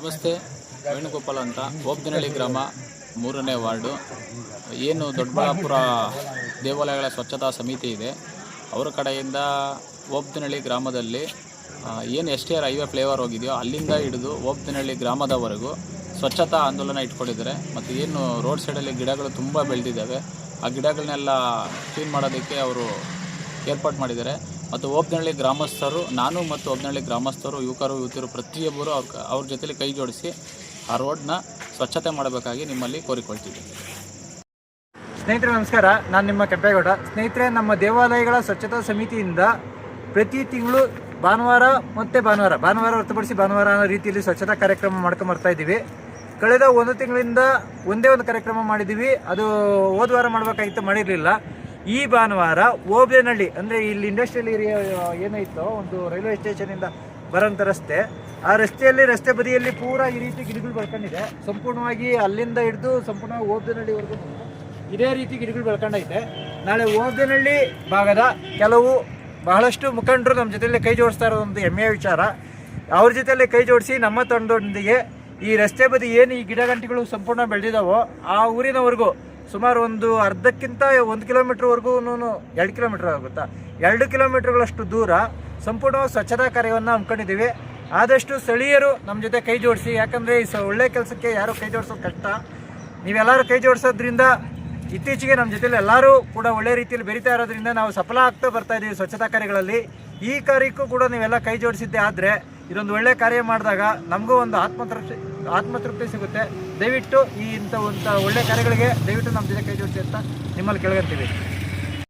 ನಮಸ್ತೆ, ವೇಣುಗೋಪಾಲ್ ಅಂತ. ಓಬ್ದಿನಹಳ್ಳಿ ಗ್ರಾಮ ಮೂರನೇ ವಾರ್ಡು. ಏನು ದೊಡ್ಡಬಳ್ಳಾಪುರ ದೇವಾಲಯಗಳ ಸ್ವಚ್ಛತಾ ಸಮಿತಿ ಇದೆ. ಅವರ ಕಡೆಯಿಂದ ಓಬ್ದಿನಹಳ್ಳಿ ಗ್ರಾಮದಲ್ಲಿ ಏನು S T R highway flyover ಹೋಗಿದೆಯೋ, ಅಲ್ಲಿಂದ ಹಿಡಿದು ಓಬ್ದಿನಹಳ್ಳಿ ಗ್ರಾಮದವರೆಗೂ ಸ್ವಚ್ಛತಾ ಆಂದೋಲನ ಇಟ್ಕೊಂಡಿದ್ದಾರೆ. ಮತ್ತು ಏನು ರೋಡ್ ಸೈಡಲ್ಲಿ ಗಿಡಗಳು ತುಂಬ ಬೆಳೆದಿದ್ದಾವೆ. ಆ ಗಿಡಗಳನ್ನೆಲ್ಲ ಕ್ಲೀನ್ ಮಾಡೋದಕ್ಕೆ ಅವರು ಏರ್ಪಾಟ್ ಮಾಡಿದ್ದಾರೆ. ಮತ್ತು ಓಬ್ನಹಳ್ಳಿ ಗ್ರಾಮಸ್ಥರು, ನಾನು ಮತ್ತು ಓಬ್ನಹಳ್ಳಿ ಗ್ರಾಮಸ್ಥರು, ಯುವಕರು, ಯುವತಿಯರು ಪ್ರತಿಯೊಬ್ಬರು ಅವ್ರ ಅವ್ರ ಜೊತೆಲಿ ಕೈ ಜೋಡಿಸಿ ಆ ರೋಡ್ನ ಸ್ವಚ್ಛತೆ ಮಾಡಬೇಕಾಗಿ ನಿಮ್ಮಲ್ಲಿ ಕೋರಿಕೊಳ್ತೀವಿ ಸ್ನೇಹಿತರೆ, ನಮಸ್ಕಾರ. ನಾನು ನಿಮ್ಮ ಕೆಂಪೇಗೌಡ. ಸ್ನೇಹಿತರೆ, ನಮ್ಮ ದೇವಾಲಯಗಳ ಸ್ವಚ್ಛತಾ ಸಮಿತಿಯಿಂದ ಪ್ರತಿ ತಿಂಗಳು ಭಾನುವಾರ ಮತ್ತು ಭಾನುವಾರ ಭಾನುವಾರ ಹೊರತುಪಡಿಸಿ ಭಾನುವಾರ ಅನ್ನೋ ರೀತಿಯಲ್ಲಿ ಸ್ವಚ್ಛತಾ ಕಾರ್ಯಕ್ರಮ ಮಾಡ್ಕೊಂಡು ಬರ್ತಾ ಇದ್ದೀವಿ. ಕಳೆದ ಒಂದು ತಿಂಗಳಿಂದ ಒಂದೇ ಒಂದು ಕಾರ್ಯಕ್ರಮ ಮಾಡಿದ್ದೀವಿ. ಅದು ಹೋದ್ವಾರ ಮಾಡಬೇಕಾಗಿತ್ತು, ಮಾಡಿರಲಿಲ್ಲ. ಈ ಭಾನುವಾರ ಓಬ್ಲೇನಹಳ್ಳಿ, ಅಂದರೆ ಇಲ್ಲಿ ಇಂಡಸ್ಟ್ರಿಯಲ್ ಏರಿಯಾ ಏನೈತೋ ಒಂದು ರೈಲ್ವೆ ಸ್ಟೇಷನಿಂದ ಬರೋಂಥ ರಸ್ತೆ. ಆ ರಸ್ತೆಯಲ್ಲಿ ರಸ್ತೆ ಬದಿಯಲ್ಲಿ ಪೂರಾ ಈ ರೀತಿ ಗಿಡಗಳು ಬೆಳ್ಕೊಂಡಿದೆ. ಸಂಪೂರ್ಣವಾಗಿ ಅಲ್ಲಿಂದ ಹಿಡಿದು ಸಂಪೂರ್ಣವಾಗಿ ಓಬ್ಲೇನಹಳ್ಳಿವರೆಗೂ ಇದೇ ರೀತಿ ಗಿಡಗಳು ಬೆಳ್ಕೊಂಡೈತೆ. ನಾಳೆ ಓಬ್ದೇನಹಳ್ಳಿ ಭಾಗದ ಕೆಲವು ಬಹಳಷ್ಟು ಮುಖಂಡರು ನಮ್ಮ ಜೊತೆಯಲ್ಲಿ ಕೈ ಜೋಡಿಸ್ತಾ ಇರೋದೊಂದು ಹೆಮ್ಮೆಯ ವಿಚಾರ. ಅವ್ರ ಜೊತೆಯಲ್ಲಿ ಕೈ ಜೋಡಿಸಿ ನಮ್ಮ ತಂಡದೊಂದಿಗೆ ಈ ರಸ್ತೆ ಬದಿ ಏನು ಈ ಗಿಡಗಂಟಿಗಳು ಸಂಪೂರ್ಣ ಬೆಳೆದಿದ್ದಾವೋ ಆ ಊರಿನವರೆಗೂ ಸುಮಾರು ಒಂದು ಅರ್ಧಕ್ಕಿಂತ ಒಂದು ಕಿಲೋಮೀಟ್ರ್ವರೆಗೂ ಎರಡು ಕಿಲೋಮೀಟ್ರ್ ಆಗುತ್ತಾ? ಎರಡು ಕಿಲೋಮೀಟ್ರ್ಗಳಷ್ಟು ದೂರ ಸಂಪೂರ್ಣವಾಗಿ ಸ್ವಚ್ಛತಾ ಕಾರ್ಯವನ್ನು ಹಮ್ಮಿಕೊಂಡಿದ್ದೀವಿ. ಆದಷ್ಟು ಸ್ಥಳೀಯರು ನಮ್ಮ ಜೊತೆ ಕೈ ಜೋಡಿಸಿ, ಯಾಕಂದರೆ ಈ ಒಳ್ಳೆ ಕೆಲಸಕ್ಕೆ ಯಾರು ಕೈ ಜೋಡಿಸೋದು ಕಷ್ಟ. ನೀವೆಲ್ಲರೂ ಕೈ ಜೋಡಿಸೋದ್ರಿಂದ ಇತ್ತೀಚೆಗೆ ನಮ್ಮ ಜೊತೆಲಿ ಎಲ್ಲರೂ ಕೂಡ ಒಳ್ಳೆ ರೀತಿಯಲ್ಲಿ ಬೆರಿತಾ ಇರೋದ್ರಿಂದ ನಾವು ಸಫಲ ಆಗ್ತಾ ಬರ್ತಾ ಇದ್ದೀವಿ ಸ್ವಚ್ಛತಾ ಕಾರ್ಯಗಳಲ್ಲಿ. ಈ ಕಾರ್ಯಕ್ಕೂ ಕೂಡ ನೀವೆಲ್ಲ ಕೈ ಜೋಡಿಸಿದ್ದೆ ಆದರೆ, ಇದೊಂದು ಒಳ್ಳೆ ಕಾರ್ಯ ಮಾಡಿದಾಗ ನಮಗೂ ಒಂದು ಆತ್ಮತೃಪ್ತಿ ಆತ್ಮತೃಪ್ತಿ ಸಿಗುತ್ತೆ. ದಯವಿಟ್ಟು ಈ ಇಂಥ ಒಂದು ಒಳ್ಳೆ ಕಾರ್ಯಗಳಿಗೆ ದಯವಿಟ್ಟು ನಮ್ಮ ಜೊತೆ ಕೈ ಜೋಡಿಸಿ ಅಂತ ನಿಮ್ಮಲ್ಲಿ ಕೇಳ್ಕೊಂತೀವಿ.